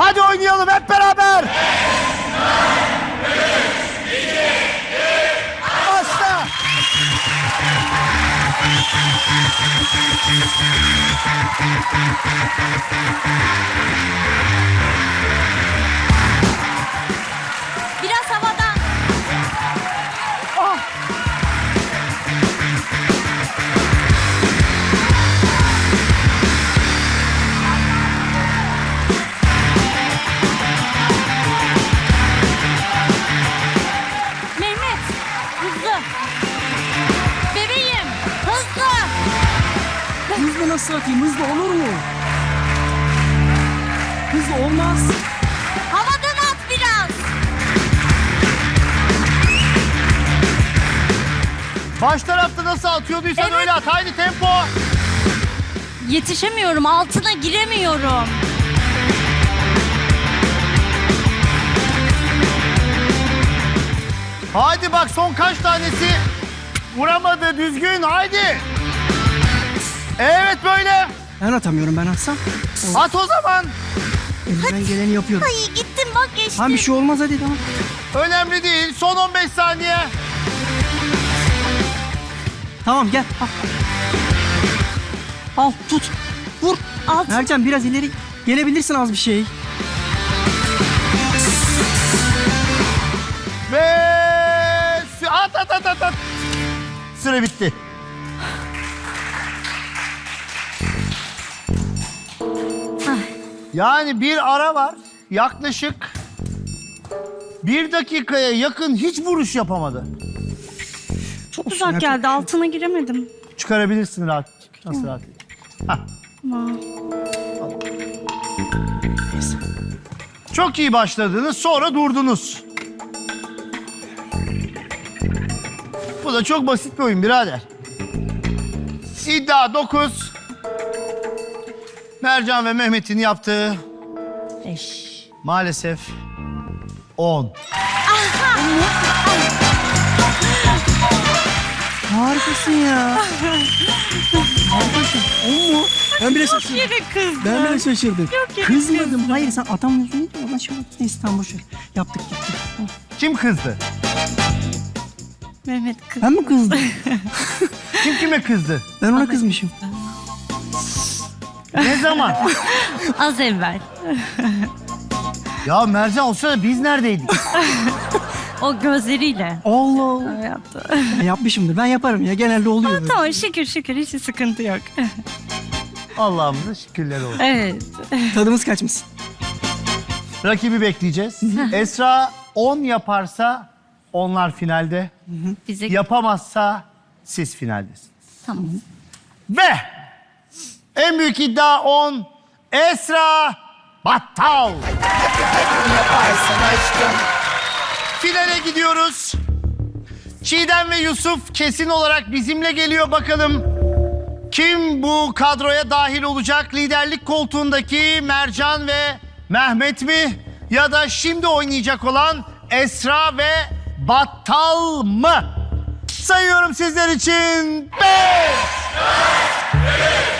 Hadi oynayalım hep beraber. Başla. Hızlı nasıl atayım? Hızlı olur mu? Hızlı olmaz. Havadan at biraz. Baş tarafta nasıl atıyorduysan Evet. öyle at. Haydi tempo. Yetişemiyorum, altına giremiyorum. Haydi bak son kaç tanesi vuramadı düzgün haydi. Evet böyle. Ben atamıyorum ben atsam. At o zaman. Elimden geleni yapıyorum. Ay gittim bak geçtim. Tamam bir şey olmaz hadi tamam. Önemli değil. Son 15 saniye. Tamam gel. Al. Al tut. Vur. Alt. Mercan biraz ileri gelebilirsin az bir şey. Ve at at at at at. Süre bitti. Yani bir ara var. Yaklaşık bir dakikaya yakın hiç vuruş yapamadı. Çok Olsun, uzak geldi, altına giremedim. Çıkarabilirsin rahat. Nasıl rahat? Hah. Ama Çok iyi başladınız sonra durdunuz. Bu da çok basit bir oyun birader. İddia 9. Mercan ve Mehmet'in yaptığı Beş. maalesef 10. Harikasın ya. Harikasın. O mu? Ben bile şaşırdım. Yine kızdım. Ben bile şaşırdım. yine Kızmadım. Hayır sen atamıyorsun değil mi? Ona şöyle neyse tamam boş ver. Yaptık gittik. Kim kızdı? Mehmet kız. Ben mi kızdım? Kim kime kızdı? Ben ona kızmışım. Ne zaman? Az evvel. ya Mercan o sırada biz neredeydik? O gözleriyle. Allah Allah. yaptı. Yapmışımdır. Ben yaparım ya. Genelde oluyor. böyle. tamam şükür şükür hiç sıkıntı yok. Allah'ımıza şükürler olsun. evet. Tadımız kaçmasın. Rakibi bekleyeceğiz. Esra 10 yaparsa onlar finalde. Bize Yapamazsa siz finaldesiniz. tamam. Ve en büyük iddia 10 Esra Battal. Finale gidiyoruz. Çiğdem ve Yusuf kesin olarak bizimle geliyor bakalım. Kim bu kadroya dahil olacak? Liderlik koltuğundaki Mercan ve Mehmet mi? Ya da şimdi oynayacak olan Esra ve Battal mı? Sayıyorum sizler için. Beş, Başla. Hızlı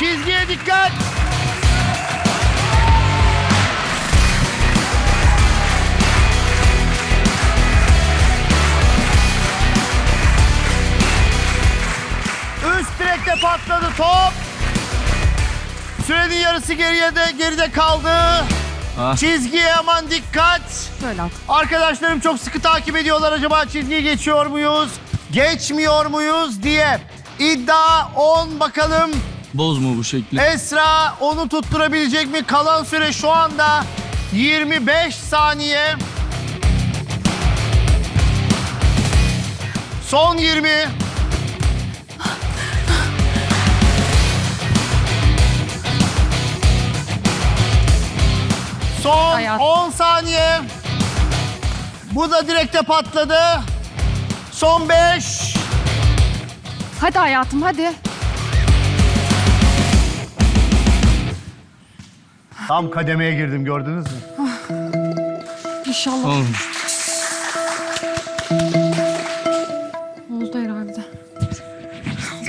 Çizgiye dikkat. Üst direkte patladı top. Sürenin yarısı geriye de geride kaldı. Ah. Çizgiye aman dikkat. Böyle at. Arkadaşlarım çok sıkı takip ediyorlar acaba çizgiyi geçiyor muyuz? Geçmiyor muyuz diye. İddia 10 bakalım. Bozma bu şekli. Esra onu tutturabilecek mi? Kalan süre şu anda 25 saniye. Son 20. Son Hayat. 10 saniye. Bu da direkte patladı. Son 5. Hadi hayatım hadi. Tam kademeye girdim gördünüz mü? İnşallah. Oğlum, Oldu herhalde.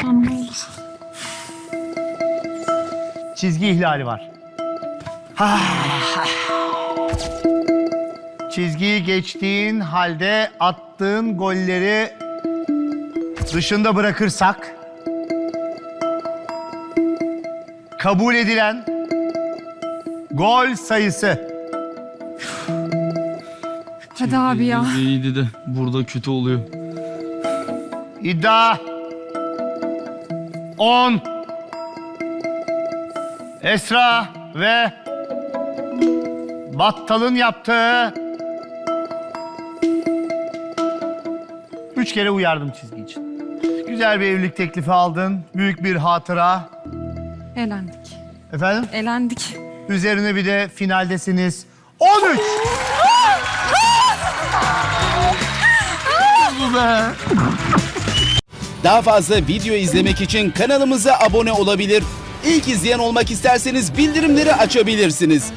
Tamam olur. Çizgi ihlali var. Ha. Çizgiyi geçtiğin halde attığın golleri dışında bırakırsak kabul edilen gol sayısı Hadi abi ya. İyiydi de burada kötü oluyor. iddia 10 Esra ve Battal'ın yaptığı Üç kere uyardım çizgi için. Güzel bir evlilik teklifi aldın. Büyük bir hatıra. Elendik. Efendim? Elendik. Üzerine bir de finaldesiniz. 13! Daha fazla video izlemek için kanalımıza abone olabilir. İlk izleyen olmak isterseniz bildirimleri açabilirsiniz.